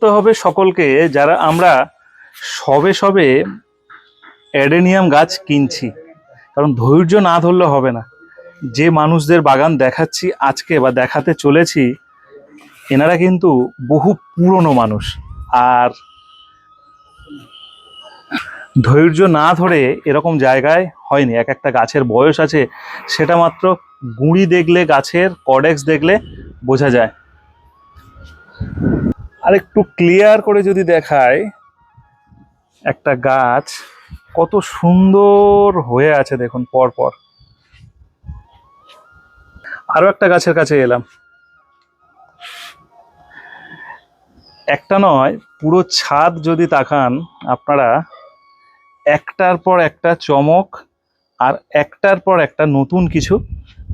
করতে হবে সকলকে যারা আমরা সবে সবে অ্যাডেনিয়াম গাছ কিনছি। কারণ ধৈর্য না ধরলে হবে না। যে মানুষদের বাগান দেখাচ্ছি আজকে বা দেখাতে চলেছি, এনারা কিন্তু বহু পুরনো মানুষ। আর ধৈর্য না ধরে এরকম জায়গায় হয়নি। এক একটা গাছের বয়স আছে, সেটা মাত্র গুঁড়ি দেখলে, গাছের কডেক্স দেখলে বোঝা যায়। আর একটু ক্লিয়ার করে যদি দেখায় একটা গাছ কত সুন্দর হয়ে আছে দেখুন পর পর আরও একটা গাছের কাছে এলাম। একটা নয়, পুরো ছাদ যদি তাকান আপনারা, একটার পর একটা চমক আর একটার পর একটা নতুন কিছু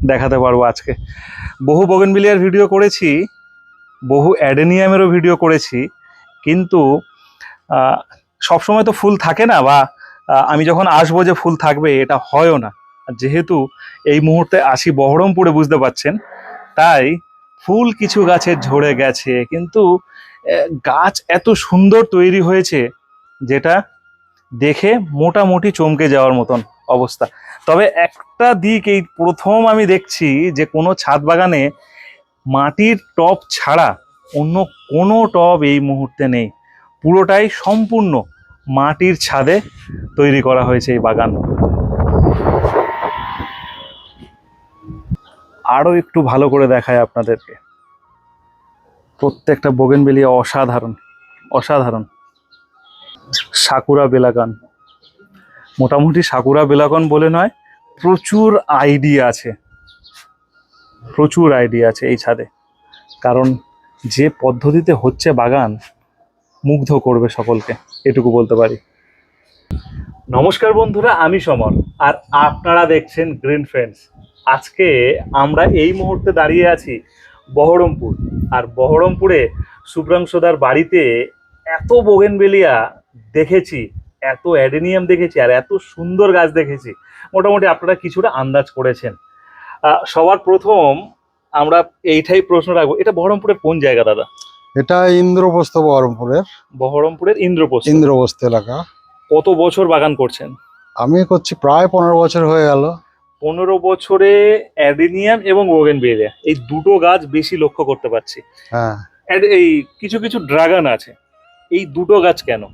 দেখাতে পারব আজকে। বহু বগেনভিলিয়ার ভিডিও করেছি বহু অ্যাডেনিয়ামেরও ভিডিও করেছি, কিন্তু সবসময় তো ফুল থাকে না বা আমি যখন আসব যে ফুল থাকবে, এটা হয়ও না। যেহেতু এই মুহূর্তে আসি বহরমপুরে, বুঝতে পারছেন, তাই ফুল কিছু গাছের ঝরে গেছে, কিন্তু গাছ এত সুন্দর তৈরি হয়েছে, যেটা দেখে মোটামুটি চমকে যাওয়ার মতন অবস্থা। তবে একটা দিক এই প্রথম আমি দেখছি যে কোনো ছাদ বাগানে মাটির টব ছাড়া অন্য কোনো টব এই মুহূর্তে নেই। পুরোটাই সম্পূর্ণ মাটির ছাদে তৈরি করা হয়েছে এই বাগান। আরও একটু ভালো করে দেখায় আপনাদেরকে। প্রত্যেকটা বোগেনবেলিয়া অসাধারণ অসাধারণ। সাকুরা বেলাগান মোটামুটি সাকুরা বেলাগন বলে নয়, প্রচুর আইডিয়া আছে। প্রচুর আইডিয়া আছে এই ছাদে। কারণ যে পদ্ধতিতে হচ্ছে বাগান, মুগ্ধ করবে সকলকে, এটুকু বলতে পারি। নমস্কার বন্ধুরা, আমি সমর, আর আপনারা দেখছেন গ্রিন ফ্রেন্ডস আজকে আমরা এই মুহূর্তে দাঁড়িয়ে আছি বহরমপুর, আর বহরমপুরে শুভ্রাংশদার বাড়িতে এত বোগেনবেলিয়া দেখেছি, এত অ্যাডেনিয়াম দেখেছি, আর এত সুন্দর গাছ দেখেছি। মোটামুটি আপনারা কিছুটা আন্দাজ করেছেন। সবার প্রথম আমরা এইটাই প্রশ্ন রাখব এটা বহরমপুরের কোন জায়গা দাদা? এটা ইন্দ্রপ্রস্থ বহরমপুরের। বহরমপুরের ইন্দ্রপ্রস্থ। ইন্দ্রপ্রস্থ এলাকা। কত বছর বাগান করছেন? আমি করছি প্রায় পনেরো বছর হয়ে গেল। পনেরো বছরে অ্যাডেনিয়াম এবং ওগেনবেলিয়া এই দুটো গাছ বেশি লক্ষ্য করতে পারছি। হ্যাঁ। এই কিছু কিছু ড্রাগন আছে এই দুটো গাছ কেন?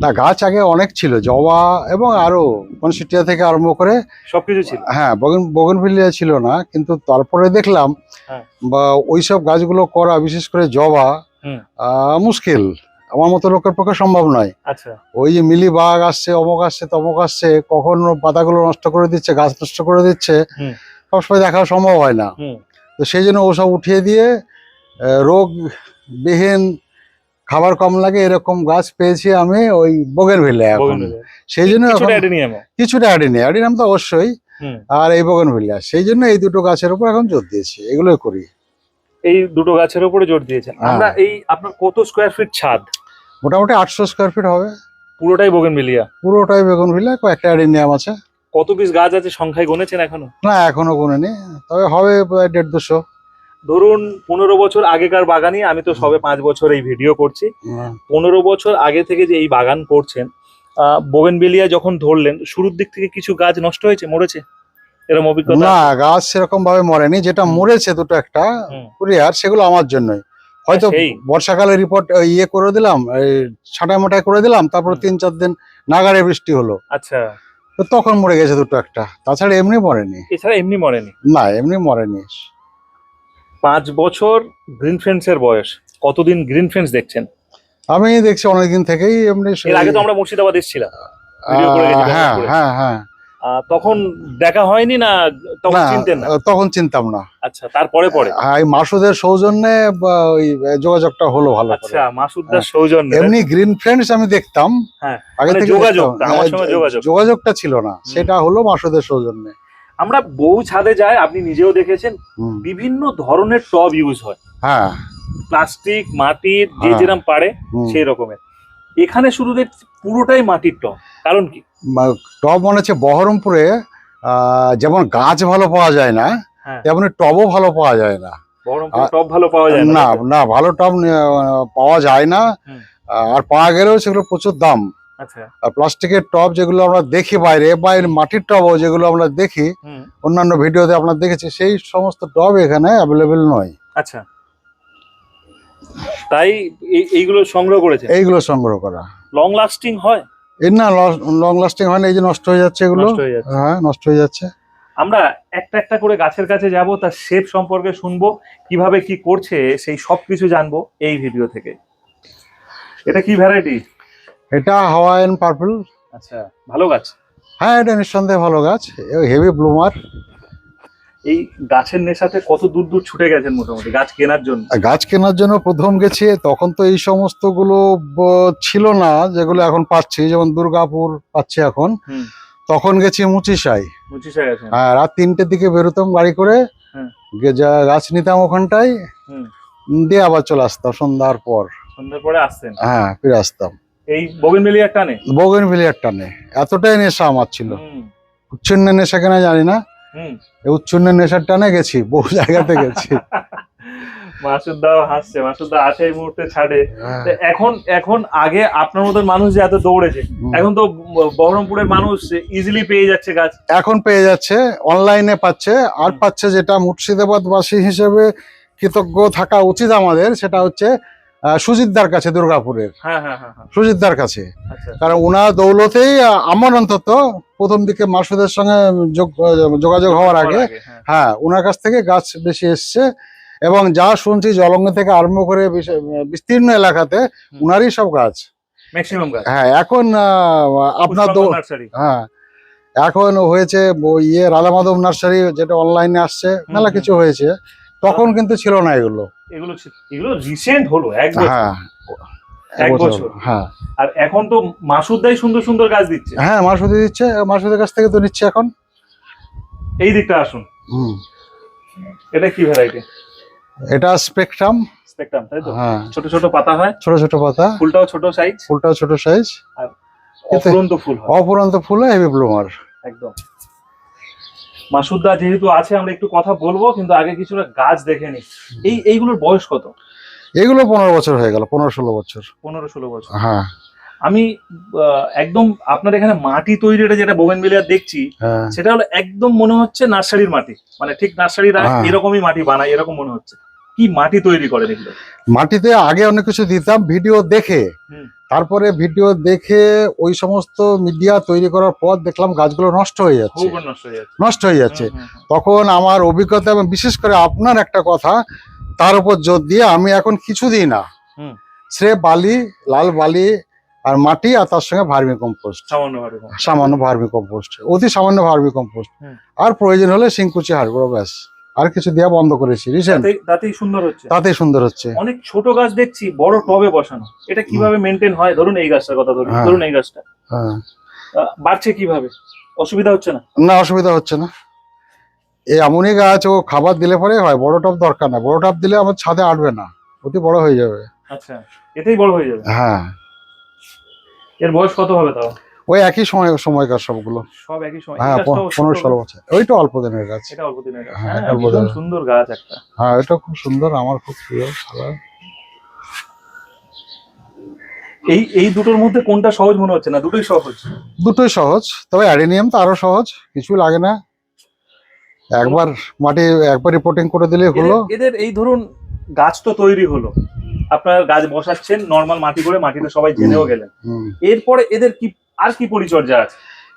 না গাছ আগে অনেক ছিল জবা এবং আরও কনসিটিয়া থেকে আরম্ভ করে সবকিছু ছিল। হ্যাঁ বগন বগনভিলিয়া ছিল না কিন্তু তারপরে দেখলাম হ্যাঁ। বা ওইসব গাছগুলো করা বিশেষ করে জবা মুশকিল। আমার মতো লোকের পক্ষে সম্ভব নয়। আচ্ছা। ওই যে মিলি বাঘ আসছে অমুক আসছে তমুক আসছে কখন পাতাগুলো নষ্ট করে দিচ্ছে গাছ নষ্ট করে দিচ্ছে। সবসময় দেখা সম্ভব হয় না। তো সেই জন্য ওসব উঠিয়ে দিয়ে রোগ বিহীন খাবার কম লাগে এরকম গাছ পেয়েছি আমি ওই বগের ভেলে এখন সেই জন্য কিছুটা এখন অ্যাডেনিয়ামও। কিছুটা অ্যাডিনি তো অবশ্যই আর এই বগেন ভেলিয়া সেই জন্য এই দুটো গাছের উপর এখন জোর দিয়েছি এগুলোই করি। এই দুটো গাছের উপরে জোর দিয়েছেন। হ্যাঁ। আমরা এই আপনার কত স্কোয়ার ফিট ছাদ? মোটামুটি আটশো স্কোয়ার ফিট হবে। পুরোটাই বোগেনভেলিয়া? পুরোটাই বেগুন ভিলা কয়েকটা অ্যাডিনিয়াম আছে। কত পিস গাছ আছে সংখ্যায় গুনেছেন এখনও? না এখনও গুনেনি। তবে হবে প্রায় দেড় দুশো। ধরুন পনেরো বছর আগেকার বাগানই আমি তো সবে পাঁচ বছর এই ভিডিও করছি। পনেরো বছর আগে থেকে যে এই বাগান করছেন বোগেনবেলিয়া যখন ধরলেন শুরুর দিক থেকে কিছু গাছ নষ্ট হয়েছে মরেছে? এরকম অভিজ্ঞতা? না গাছ সেরকম ভাবে মরেনি যেটা মরেছে দুটো একটা কুরিয়ার সেগুলো আমার জন্যই। হয়তো। বর্ষাকালে রিপোর্ট ইয়ে করে দিলাম ছাঁটাই মোটাই করে দিলাম তারপর তিন চার দিন নাগারে বৃষ্টি হলো। আচ্ছা। তো তখন মরে গেছে দুটো একটা তাছাড়া এমনি মরেনি। এছাড়া এমনি মরেনি? না এমনি মরেনি। পাঁচ বছর গ্রিন ফ্রেন্ডস এর বয়স। কতদিন গ্রিন ফ্রেন্ডস দেখছেন? আমি দেখছি অনেকদিন থেকেই এমনি এর আগে তো আমরা মুর্শিদাবাদ এসেছিলাম। হ্যাঁ হ্যাঁ হ্যাঁ। তখন দেখা হয়নি না তখন চিনতেন না? তখন চিনতাম না। আচ্ছা তারপরে পরে? হ্যাঁ, মাসুদের সৌজন্যে ওই যোগাযোগটা হলো ভালো আচ্ছা মাসুদ্দার সৌজন্য। এমনি গ্রিন ফ্রেন্ডস আমি দেখতাম। হ্যাঁ, আগে মানে থেকে যোগাযোগ। যোগাযোগটা ছিল না। সেটা হলো মাসুদের সৌজন্যে। আমরা বহু ছাদে যাই আপনি নিজেও দেখেছেন বিভিন্ন ধরনের টব ইউজ হয়। হ্যাঁ। প্লাস্টিক মাটির যে হ্যাঁ। যেরকম পারে সেই রকমের। এখানে শুধু পুরোটাই মাটির টব কারণ কি? টব মনে হচ্ছে বহরমপুরে যেমন গাছ ভালো পাওয়া যায় না হ্যাঁ। তেমনি টবও ভালো পাওয়া যায় না। টপ ভালো পাওয়া যায় না না ভালো টব পাওয়া যায় না। আর পাওয়া গেলেও সেগুলো প্রচুর দাম। প্লাস্টিকের টব যেগুলো আমরা দেখি বাইরে বা এর মাটির টবও যেগুলো আমরা দেখি অন্যান্য ভিডিওতে আপনারা দেখেছি সেই সমস্ত টব এখানে অ্যাভেলেবেল নয়। আচ্ছা। তাই এইগুলো সংগ্রহ করেছে এইগুলো সংগ্রহ করা। লং লাস্টিং হয়? এর না লং লাস্টিং হয় না এই যে নষ্ট হয়ে যাচ্ছে এগুলো। নষ্ট হয়ে হ্যাঁ নষ্ট হয়ে যাচ্ছে। আমরা একটা একটা করে গাছের কাছে যাব তার শেপ সম্পর্কে শুনব কীভাবে কি করছে সেই সব কিছু জানব এই ভিডিও থেকে। এটা কি ভ্যারাইটি এটা হাওয়াইন পার্পল। আচ্ছা ভালো গাছ? হ্যাঁ এটা নিঃসন্দেহে ভালো গাছ। Heavy bloomer. এই গাছের নেশাতে কত দূর দূর ছুটে গেছেন মোটামুটি গাছ কেনার জন্য? গাছ কেনার জন্য প্রথম গেছি তখন তো এই সমস্তগুলো ছিল না যেগুলো এখন পাচ্ছি যেমন দুর্গাপুর পাচ্ছি এখন। তখন গেছি মুচিসাই মুচিসা গেছেন রাত তিনটের দিকে বেরোতাম গাড়ি করে হুম। যা গাছ নিতাম ওখানটায় দিয়ে আবার চলে আসতাম সন্ধ্যার পর। সন্ধ্যার পরে আসছেন? হ্যাঁ ফিরে আসতাম। এই বগেনবেলিয়ার টানে? বগেন ভিলিয়ার টানে। এতটাই নেশা আমার ছিল। হুম। উচ্ছন্নের নেশা কেনা জানি না। উচ্ছন্নের নেশার টানে গেছি বহু জায়গাতে গেছি। মাসুদদাও হাসছে মাসুদদা আছে এই মুহূর্তে ছাড়ে হ্যাঁ। এখন এখন আগে আপনার মতন মানুষ যে এত দৌড়েছে এখন তো বহরমপুরের মানুষ ইজিলি পেয়ে যাচ্ছে গাছ। এখন পেয়ে যাচ্ছে অনলাইনে পাচ্ছে আর পাচ্ছে যেটা মুর্শিদাবাদবাসী হিসেবে কৃতজ্ঞ থাকা উচিত আমাদের সেটা হচ্ছে সুজিতদার কাছে দুর্গাপুরের। হ্যাঁ হ্যাঁ হ্যাঁ সুজিতদার কাছে। আচ্ছা। কারণ ওনার দৌলতেই আমার অন্তত প্রথম দিকে মাসুদের সঙ্গে যোগ- যোগাযোগ হওয়ার আগে হ্যাঁ। ওনার কাছ থেকে গাছ বেশি এসছে। এবং যা শুনছি জলঙ্গ থেকে আরম্ভ করে বিস্তীর্ণ এলাকাতে হুম। উনারই সব গাছ। ম্যাক্সিমাম গাছ। হ্যাঁ এখন আপনার হ্যাঁ এখন হয়েছে ইয়ে রাধা মাধব নার্সারি যেটা অনলাইনে আসছে মেলা কিছু হয়েছে। তখন কিন্তু ছিল না এগুলো। এগুলো এগুলো রিসেন্ট হলো এক বছর। হ্যাঁ এক বছর। হ্যাঁ। আর এখন তো সুন্দর সুন্দর গাছ দিচ্ছে। হ্যাঁ মাসুদি দিচ্ছে মাসুদের কাছ থেকে তো নিচ্ছে এখন। এই দিকটা আসুন। হুম। এটা কি ভ্যারাইটি এটা স্পেকট্রাম স্পেকট্রাম তাই তো? হ্যাঁ। ছোট ছোট পাতা হয়। ছোট ছোট পাতা। ফুলটাও ছোট সাইজ ফুলটাও ছোট সাইজ অফুরন্ত ফুল অপরন্ত ফুল হেভি ব্লুমার একদম। মাসুদদা যেহেতু আছে আমরা একটু কথা বলব কিন্তু আগে কিছুটা গাছ দেখে নি এই এইগুলোর বয়স কত? এগুলো পনেরো বছর হয়ে গেল পনেরো ষোলো বছর। পনেরো ষোলো বছর। হ্যাঁ। আমি একদম আপনার এখানে মাটি তৈরিটা যেটা বোগেনবেলিয়া দেখছি হ্যাঁ। সেটা হলো একদম মনে হচ্ছে নার্সারির মাটি। মানে ঠিক নার্সারিরা হ্যাঁ। এরকমই মাটি বানায় এরকম মনে হচ্ছে। কি মাটি তৈরি করে এগুলো? মাটিতে আগে অনেক কিছু দিতাম ভিডিও দেখে। হুম। তারপরে ভিডিও দেখে ওই সমস্ত মিডিয়া তৈরি করার পর দেখলাম গাছগুলো নষ্ট হয়ে যাচ্ছে। নষ্ট হয়ে যাচ্ছে। তখন আমার অভিজ্ঞতা এবং বিশেষ করে আপনার একটা কথা তার উপর জোর দিয়ে আমি এখন কিছু দিই না সে বালি লাল বালি আর মাটি আর তার সঙ্গে ভার্মি কম্পোস্ট। সামান্য ভার্মি কম্পোস্ট। অতি সামান্য ভার্মি কম্পোস্ট। আর প্রয়োজন হলে সিংকুচি হাড় গুঁড়ো ব্যাস। আর কিছু দেওয়া বন্ধ করেছি রিসেন্ট তাতেই সুন্দর হচ্ছে। তাতেই সুন্দর হচ্ছে। অনেক ছোট গাছ দেখছি বড় টবে বসানো। এটা কীভাবে মেনটেন হয়? ধরুন এই গাছটার কথা ধরুন হ্যাঁ। ধরুন এই গাছটা। হ্যাঁ। বাড়ছে কীভাবে? অসুবিধা হচ্ছে না? না অসুবিধা হচ্ছে না। এই এমনই গাছ ও খাবার দিলে পরে হয় বড় টব দরকার না। বড় টব দিলে আমার ছাদে আটবে না অতি বড় হয়ে যাবে। আচ্ছা এতেই বড় হয়ে যাবে। হ্যাঁ। এর বয়স কত হবে তাও? ওই একই সময় সময়কার সবগুলো। সব একই সময়। হ্যাঁ পনেরো ষোলো। বছর। ওইটা অল্প দিনের গাছ। এটা অল্প দিনের গাছ। হ্যাঁ, হ্যাঁ অল্প দিনের। সুন্দর গাছ একটা। হ্যাঁ এটা খুব সুন্দর আমার খুব প্রিয় কালার এই এই দুটোর মধ্যে কোনটা সহজ মনে হচ্ছে না? দুটোই সহজ। দুটোই সহজ তবে অ্যাডেনিয়াম তো আরও সহজ কিছু লাগে না। একবার মাটি একবার রিপোর্টিং করে দিলে হলো। এদের- এই ধরুন গাছ তো তৈরি হলো। আপনার গাছ বসাচ্ছেন নর্মাল মাটি করে মাটিতে সবাই জেনেও গেলেন। এরপরে এদের কি আর কি পরিচর্যা আছে?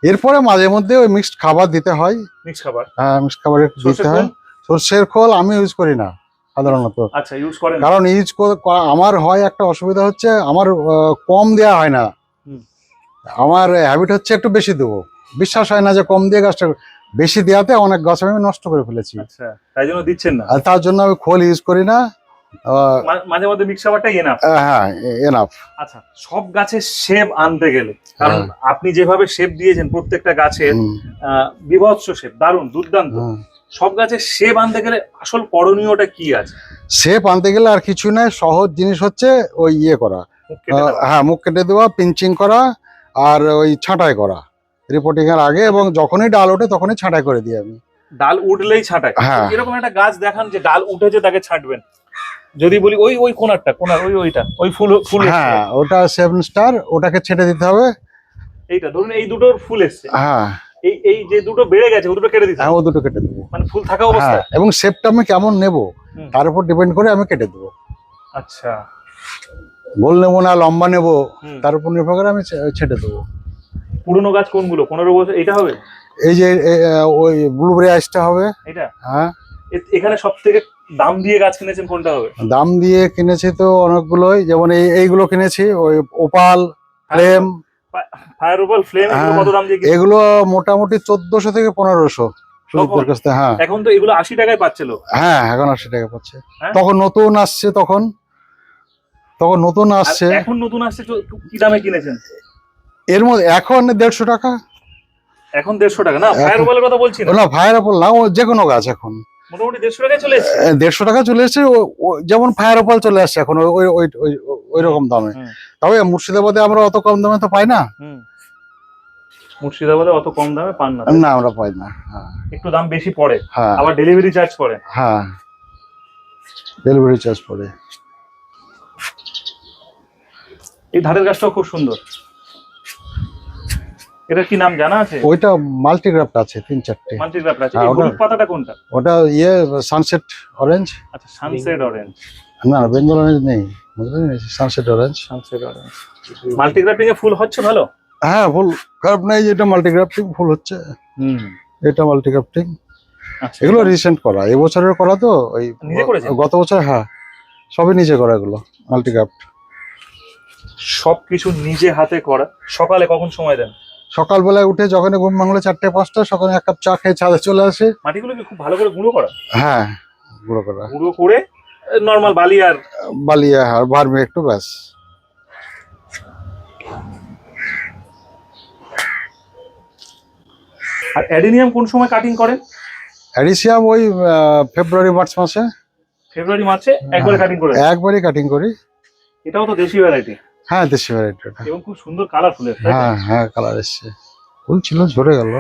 এরপরে মাঝে মধ্যে ওই মিক্সড খাবার দিতে হয়। মিক্স খাবার? হ্যাঁ মিক্সড খাবার একটু দিতে হয়? সর্ষের খোল আমি ইউজ করি না সাধারণত। আচ্ছা ইউজ করেন কারণ ইউজ আমার হয় একটা অসুবিধা হচ্ছে আমার কম দেওয়া হয় না। আমার হ্যাবিট হচ্ছে একটু বেশি দেবো। বিশ্বাস হয় না যে কম দিয়ে গাছটা বেশি দেওয়াতে অনেক গাছ আমি নষ্ট করে ফেলেছি। আচ্ছা তাই জন্য দিচ্ছেন না? তার জন্য আমি খোল ইউজ করি না। মাঝে মধ্যে মিক্স খাবারটাই এনা হ্যাঁ এনাফ আচ্ছা সব গাছের শেপ আনতে গেলে কারণ আপনি যেভাবে শেপ দিয়েছেন প্রত্যেকটা গাছের বিভৎস শেপ দারুণ দুর্দান্ত। সব গাছের শেপ আনতে গেলে আসল করণীয়টা কি আছে? শেপ আনতে গেলে আর কিছু নয় সহজ জিনিস হচ্ছে ওই ইয়ে করা। হ্যাঁ মুখ কেটে দেওয়া পিঞ্চিং করা আর ওই ছাঁটাই করা। রিপোর্টিং এর আগে এবং যখনই ডাল ওঠে তখনই ছাঁটাই করে দিই আমি। ডাল উঠলেই ছাঁটাই। হ্যাঁ। এরকম একটা গাছ দেখান যে ডাল উঠেছে তাকে ছাঁটবেন। যদি বলি ওই ওই কোনারটা কোনার ওই ওইটা ওই ফুল ফুল হ্যাঁ ওটা সেভেন স্টার ওটাকে ছেটে দিতে হবে। এইটা ধরুন এই দুটোর ফুল এসছে। হ্যাঁ। এই এই যে দুটো বেড়ে গেছে ও দুটো কেটে দিতে হ্যাঁ। ও দুটো কেটে দেবো। মানে ফুল থাকা হ্যাঁ অবস্থায়? এবং শেপটা আমি কেমন নেব তার উপর ডিপেন্ড করে আমি কেটে দেবো। আচ্ছা। গোল নেব না লম্বা নেব। তার উপর নির্ভর করে আমি ছেটে দেবো। পুরনো গাছ কোনগুলো? পনেরো বছর এটা হবে? এই যে ওই ব্লুবেরি আইসটা হবে। এটা হ্যাঁ। এখানে সব থেকে দাম দিয়ে গাছ কিনেছেন কোনটা হবে? দাম দিয়ে কিনেছি তো অনেকগুলোই যেমন এই এইগুলো কিনেছি ওই opal flame. Fire opal flame হ্যাঁ। কত দাম দিয়ে এগুলো মোটামুটি চোদ্দশো থেকে পনেরোশো থেকে হ্যাঁ। এখন তো এগুলো আশি টাকায় পাচ্ছিল। হ্যাঁ এখন আশি টাকা পাচ্ছে। হ্যাঁ? তখন নতুন আসছে তখন। তখন নতুন আসছে। এখন নতুন আসছে কি দামে কিনেছেন? এর মধ্যে এখন দেড়শো টাকা। এখন দেড়শো টাকা না? এখন- ফায়ার ওপালের কথা বলছি না? না ফায়ার অপল না ও যে কোনো গাছ এখন। মোটামুটি দেড়শো টাকায় চলে এসছে। দেড়শো টাকা চলে এসেছে যেমন ফায়ার অপল চলে আসছে এখন ওই ওই ওই- রকম দামে। তবে মুর্শিদাবাদে আমরা অত কম দামে তো পাই না। মুর্শিদাবাদে অত কম দামে পান না না আমরা পাই না হ্যাঁ। একটু দাম বেশি পড়ে। হ্যাঁ। আবার ডেলিভারি চার্জ পড়ে। হ্যাঁ। ডেলিভারি চার্জ পড়ে। এই ধারের গাছটাও খুব সুন্দর। এটা কি নাম জানা আছে? ওইটা মাল্টিগ্রাফট আছে তিন চারটে। মাল্টিগ্রাফ আছে। হ্যাঁ, এই হলুদ পাতাটা কোনটা? ওটা ইয়ে সানসেট অরেঞ্জ আচ্ছা সানসেট অরেঞ্জ না বেঙ্গল অরেঞ্জ নেই। Sunset orange sunset orange multigrafting এ ফুল হচ্ছে ভালো? হ্যাঁ ফুল খারাপ নাই যেটা মাল্টিগ্রাফটিং ফুল হচ্ছে। হুম। এটা মাল্টিগ্রাফটিং। আচ্ছা। এগুলো রিসেন্ট করা। এবছরের করা তো ওই? গত বছর হ্যাঁ। সবই নিজে করা এগুলো মাল্টিগ্রাফট। সবকিছু নিজে হাতে করা। সকালে কখন সময় দেন? সকালবেলায় উঠে যখন ঘুম ভাঙলো চারটে পাঁচটা সকালে এক কাপ চা খেয়ে ছাদে চলে আসে। মাটিগুলোকে খুব ভালো করে গুঁড়ো করা? হ্যাঁ গুঁড়ো করা। গুঁড়ো করে নর্মাল বালি আর বালিয়া আর ভার্মি একটু ব্যাস। আর অ্যাডেনিয়াম কোন সময় কাটিং করেন? অ্যাডিসিয়াম ওই ফেব্রুয়ারি মার্চ মাসে। ফেব্রুয়ারি মার্চে একবারে কাটিং করে দেন। একবারই কাটিং করি। এটাও তো দেশি ভ্যারাইটি হ্যাঁ দেশি ভ্যারাইটি ওটা। এবং খুব সুন্দর কালার ফুলের হ্যাঁ হ্যাঁ কালার এসছে। ফুল ছিল ঝরে গেল।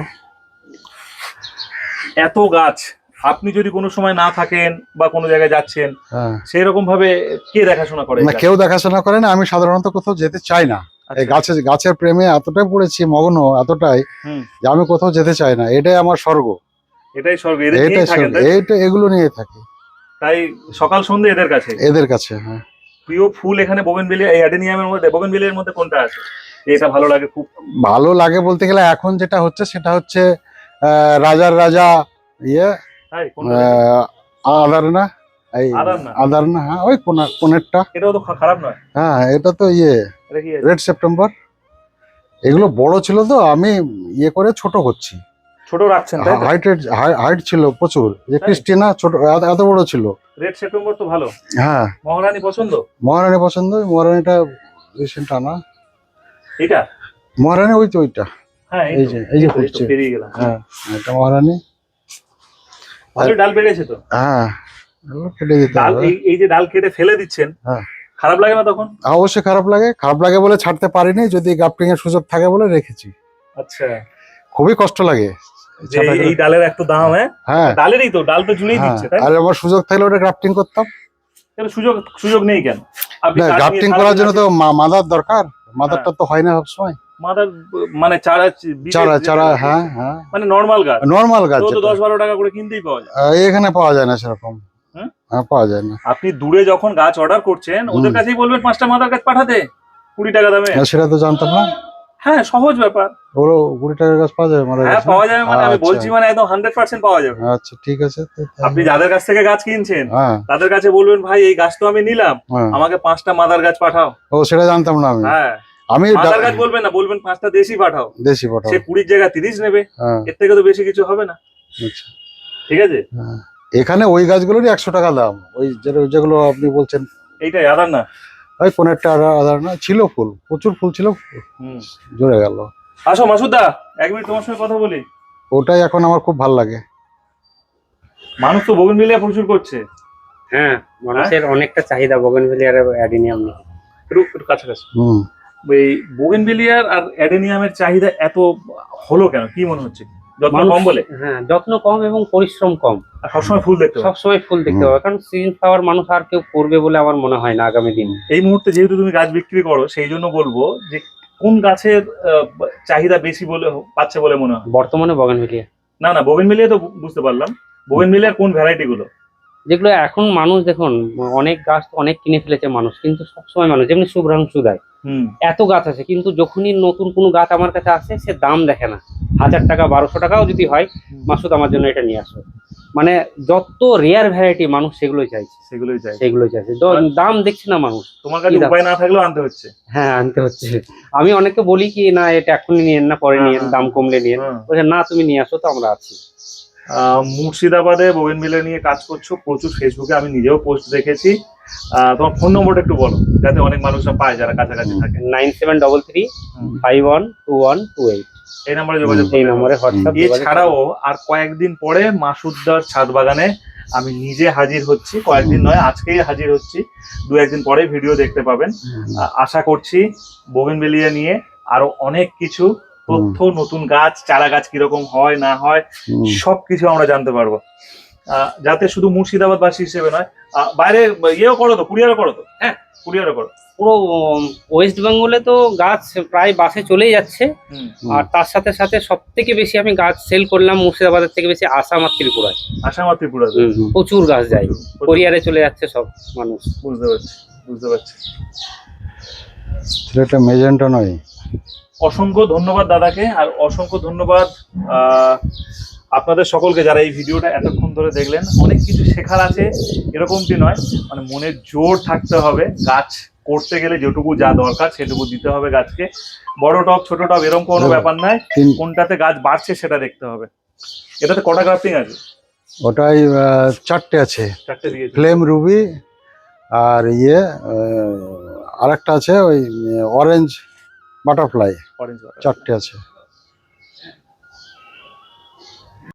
এত গাছ আপনি যদি কোনো সময় না থাকেন বা কোনো জায়গায় যাচ্ছেন হ্যাঁ। সেই রকম ভাবে কে দেখাশোনা করে না কেউ দেখাশোনা করে না আমি সাধারণত কোথাও যেতে চাই না। এই আচ্ছা, গাছের গাছের প্রেমে এতটাই পড়েছি মগ্ন এতটাই যে আমি কোথাও যেতে চাই না। এটাই আমার স্বর্গ। এটাই স্বর্গ এটাই স্বর্গ। এইটা এগুলো নিয়ে থাকি। তাই সকাল সন্ধ্যে এদের কাছে? এদের কাছে হ্যাঁ। প্রিয় ফুল এখানে বোগেনভেলিয়া এই অ্যাডেনিয়ামের মধ্যে বোগেনভেলিয়ার মধ্যে কোনটা আছে? এটা ভালো লাগে খুব। ভালো লাগে বলতে গেলে এখন যেটা হচ্ছে সেটা হচ্ছে রাজার রাজা ইয়ে তাই আদার না এই আদার না? হ্যাঁ ওই কোনা কোনেরটা। এটাও তো খারাপ নয়। হ্যাঁ এটা তো ইয়ে রেড সেপ্টেম্বর। এগুলো বড় ছিল তো আমি ইয়ে করে ছোট করছি। ছোট রাখছেন হাইট হাইট ছিল প্রচুর। যে? ক্রিস্টিনা ছোট এত বড় ছিল। রেড সেপ্টেম্বর তো ভালো। হ্যাঁ। মহারানী পছন্দ? মহারানী পছন্দ মহারানীটা রিসেন্ট আনা। এটা? মহারানী ওই তো ওইটা। হ্যাঁ এই যে এই যে ফুটছে। হ্যাঁ এটা মহারানী। ভালো ডাল বেড়েছে তো? হ্যাঁ কেটে দিতে ডাল এই যে ডাল কেটে ফেলে দিচ্ছেন হ্যাঁ। খারাপ লাগে না তখন? অবশ্যই খারাপ লাগে। খারাপ লাগে বলে ছাড়তে পারিনি যদি এর সুযোগ থাকে বলে রেখেছি। আচ্ছা। খুবই কষ্ট লাগে। যে এই- ডালের একটু দাম হ্যাঁ? হ্যাঁ। ডালেরই তো ডাল তো জুড়েই হ্যাঁ, দিচ্ছে তাই? আর আমার সুযোগ থাকলে ওটা গ্রাফটিং করতাম। কেন সুযোগ সুযোগ নেই কেন? গ্রাফটিং করার জন্য তো মাদার দরকার। মাদারটা তো হয় না সবসময়। মাদার মানে চারা চারা চারা হ্যাঁ হ্যাঁ। মানে নর্মাল গাছ। নর্মাল গাছ তো দশ বারো টাকা করে কিনতেই পাওয়া যায়। এখানে পাওয়া যায় না সেরকম। হ্যাঁ পাওয়া যায় না। আপনি দূরে যখন গাছ অর্ডার করছেন ওদের। কাছেই বলবেন পাঁচটা মাদার গাছ পাঠাতে। কুড়ি টাকা দামে। সেটা তো জানতাম না। হ্যাঁ সহজ ব্যাপার। ওগুলো কুড়ি টাকার গাছ পাওয়া যাবে মারা হ্যাঁ পাওয়া যাবে মানে আমি আচ্ছা। বলছি মানে একদম হান্ড্রেড পার্সেন্ট পাওয়া যাবে। আচ্ছা ঠিক আছে আপনি যাদের কাছ থেকে গাছ কিনছেন হ্যাঁ। তাদের কাছে বলবেন ভাই এই গাছ তো আমি নিলাম হ্যাঁ। আমাকে পাঁচটা মাদার গাছ পাঠাও। ও সেটা জানতাম না আমি। হ্যাঁ। আমি মাদার গাছ বলবেন না বলবেন পাঁচটা দেশি পাঠাও। দেশি পাঠাও। সে কুড়ির জায়গায় তিরিশ নেবে হ্যাঁ। এর থেকে তো বেশি কিছু হবে না। আচ্ছা। ঠিক আছে। এখানে ওই গাছগুলোরই একশো টাকা দাম। ওই যেগুলো আপনি বলছেন। এইটাই আদার না। ওই কোনেরটা আদা- আদার না ছিল ফুল প্রচুর ফুল ছিল জুড়ে গেল। আসো মাসুদা এক মিনিট তোমার সঙ্গে কথা বলি। ওটাই এখন আমার খুব ভালো লাগে। মানুষ তো বগন মিলিয়ে প্রচুর করছে। হ্যাঁ মানুষের অনেকটা চাহিদা বগনভেলিয়ার অ্যাডিনিয়াম নিয়ে। একটু একটু কাছাকাছি। হুম। এই বোগেনভিলিয়ার আর অ্যাডেনিয়ামের চাহিদা এত হলো কেন? কি মনে হচ্ছে? যত্ন কম বলে? হ্যাঁ যত্ন কম এবং পরিশ্রম কম। আর সবসময় ফুল দেখতে সবসময় ফুল দেখতে। হবে কারণ সিজন ফ্লাওয়ার মানুষ আর কেউ করবে বলে আমার মনে হয় না আগামী দিন। এই মুহূর্তে যেহেতু তুমি গাছ বিক্রি করো সেই জন্য বলব যে কোন গাছের চাহিদা বেশি বলে পাচ্ছে বলে মনে হয়? বর্তমানে বগানভিলিয়া। না না বোগেন মিলিয়ে তো বুঝতে পারলাম। বগেন মিলিয়ার কোন ভ্যারাইটি গুলো? যেগুলো এখন মানুষ দেখুন অনেক গাছ অনেক কিনে ফেলেছে মানুষ কিন্তু সবসময় মানুষ যেমনি শুভ্রাংশু দেয় এত গাছ আছে কিন্তু যখনই নতুন কোনো গাছ আমার কাছে আসে সে দাম দেখে না। হাজার টাকা বারোশো টাকাও যদি হয় মাসুদ আমার জন্য এটা নিয়ে আসো। মানে যত রেয়ার ভ্যারাইটি মানুষ সেগুলোই চাইছে। সেগুলোই চাই সেগুলোই চাইছে। দাম দেখছে না মানুষ। তোমার কাছে উপায় না থাকলেও আনতে হচ্ছে। হ্যাঁ আনতে হচ্ছে। আমি অনেককে বলি কি না এটা এখনই নিয়েন না পরে হ্যাঁ, নিয়েন হ্যাঁ। দাম কমলে নিয়েন। হুম। বলছে না তুমি নিয়ে আসো তো আমরা আছি। মুর্শিদাবাদে বোগেন মিলিয়া নিয়ে কাজ করছ প্রচুর ফেসবুকে আমি নিজেও পোস্ট দেখেছি। তোমার ফোন নম্বরটা একটু বলো যাতে অনেক মানুষরা পায় যারা কাছাকাছি থাকে। Nine seven double three five one two one two eight. এই নাম্বারে যোগাযোগ এই নম্বরে হোয়াটসঅ্যাপ এছাড়াও আর কয়েকদিন পরে মাসুদ্দার ছাদ বাগানে আমি নিজে হাজির হচ্ছি কয়েকদিন নয় আজকেই হাজির হচ্ছি। দু একদিন পরে ভিডিও দেখতে পাবেন। আশা করছি বোগেনবেলিয়া নিয়ে আরও অনেক কিছু তথ্য নতুন গাছ চারা গাছ কীরকম হয় না হয় সবকিছু আমরা জানতে পারব। আহ, যাতে শুধু মুর্শিদাবাদ বাসী হিসেবে নয় আহ, বাইরে ইয়েও করো তো কুরিয়ারও করো তো হ্যাঁ কুরিয়ারও করো। পুরো ওয়েস্ট বেঙ্গলে তো গাছ প্রায় বাসে চলেই যাচ্ছে। আর তার সাথে সাথে সব থেকে বেশি আমি গাছ সেল করলাম মুর্শিদাবাদের থেকে বেশি আসাম আর ত্রিপুরায়। আসাম আর ত্রিপুরা। প্রচুর গাছ যায়। কোরিয়ারে চলে যাচ্ছে সব মানুষ। বুঝতে পারছি বুঝতে পারছি। এটা মেজেন্টা নয়। অসংখ্য ধন্যবাদ দাদাকে আর অসংখ্য ধন্যবাদ আপনাদের সকলকে যারা এই ভিডিওটা এতক্ষণ ধরে দেখলেন। অনেক কিছু শেখার আছে এরকমটি নয়। মানে মনের জোর থাকতে হবে গাছ করতে গেলে যেটুকু যা দরকার সেটুকু দিতে হবে গাছকে। বড় টব ছোট টব এরকম কোনো হ্যাঁ। ব্যাপার নয় কোনটাতে গাছ বাড়ছে সেটা দেখতে হবে। এটাতে কটা গ্রাফটিং আছে? ওটাই চারটে আছে। ফ্লেম রুবি আর ইয়ে আরেকটা আছে ওই অরেঞ্জ বাটারফ্লাই চারটে আছে।